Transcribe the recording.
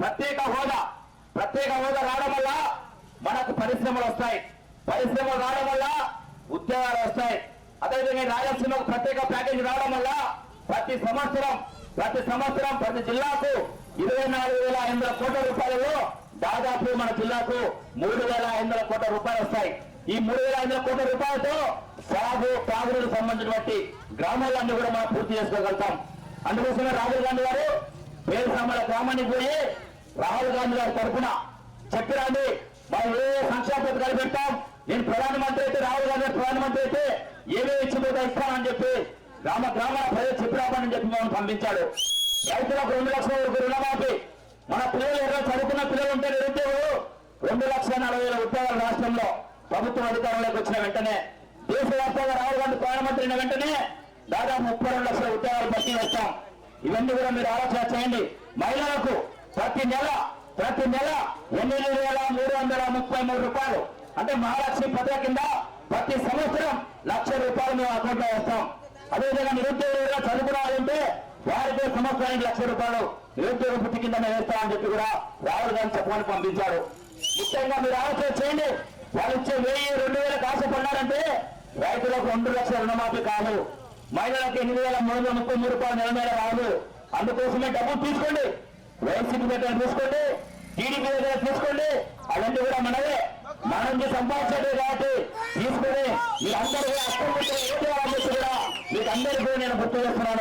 ప్రత్యేక హోదా ప్రత్యేక హోదా రావడం వల్ల మనకు పరిశ్రమలు వస్తాయి. పరిశ్రమలు రావడం వల్ల ఉద్యోగాలు వస్తాయి. అదేవిధంగా రాయలసీమకు ప్రత్యేక ప్యాకేజీ రావడం వల్ల ప్రతి సంవత్సరం ప్రతి సంవత్సరం ప్రతి జిల్లాకు ఇరవై నాలుగు వేల ఐదు వందల కోట్ల రూపాయలలో దాదాపు మన జిల్లాకు మూడు వేల ఐదు వందల కోట్ల రూపాయలు వస్తాయి. ఈ మూడు వేల ఐదు వందల కోట్ల రూపాయలతో సాగు తాగునీరు సంబంధించినటువంటి గ్రామాలన్నీ కూడా మనం పూర్తి చేసుకోగలుగుతాం. అందుకోసమే రాహుల్ గాంధీ గారు పేరు గ్రామానికి పోయి రాహుల్ గాంధీ గారి తరఫున చెప్పిరండి మనం ఏ సంక్షేమ పథకాలు పెడతాం నేను ప్రధానమంత్రి అయితే రాహుల్ గాంధీ ప్రధానమంత్రి అయితే ఏమేమి ఇచ్చిపోతా ఇస్తానని చెప్పి గ్రామ గ్రామాల ప్రజలు చెప్పిరామని చెప్పి మనం పంపించాడు. రైతులకు రెండు లక్షల వరకు రుణమాఫీ. మన పిల్లలు ఎవరో చదువుకున్న పిల్లలు ఉంటే నిరుద్యోగులు రెండు లక్షల నలభై వేల ఉద్యోగాలు రాష్ట్రంలో ప్రభుత్వం అధికారంలోకి వచ్చిన వెంటనే దేశవ్యాప్తంగా రాహుల్ గాంధీ ప్రధానమంత్రి అయిన వెంటనే దాదాపు ముప్పై రెండు లక్షల ఉద్యోగాలు భర్తీ వస్తాం ఇవన్నీ కూడా మీరు ఆలోచన చేయండి. మహిళలకు ప్రతి నెల ప్రతి నెల ఎనిమిది వేల మూడు వందల ముప్పై మూడు రూపాయలు. అంటే మహాలక్ష్మి పథకం కింద ప్రతి సంవత్సరం లక్ష రూపాయలు మేము అకౌంట్లో వేస్తాం. అదేవిధంగా నిరుద్యోగులుగా చదువుకున్న వారికి సంవత్సరానికి లక్ష రూపాయలు నిరుద్యోగ వృత్తి కింద వేస్తామని చెప్పి కూడా రాహుల్ గాంధీ చెప్పమని పంపించారు. ముఖ్యంగా మీరు ఆలోచన చేయండి. వాళ్ళు ఇచ్చే వెయ్యి రెండు వేల కాసు ఆశపడ్డారంటే రైతులకు రెండు లక్షల రుణమాఫీ కాదు. మహిళలకు ఎనిమిది వేల మూడు వందల ముప్పై మూడు రూపాయలు నెల నెల రాదు. అందుకోసమే డబ్బులు తీసుకోండి. వైసీపీ దగ్గర చూసుకోండి టీడీపీ దగ్గర తీసుకోండి అవన్నీ కూడా మనవే. మనం సంపాదించే కాబట్టి తీసుకుని మీరందరూ కూడా అర్థం కూడా మీకు అందరికీ నేను గుర్తు చేస్తున్నాను.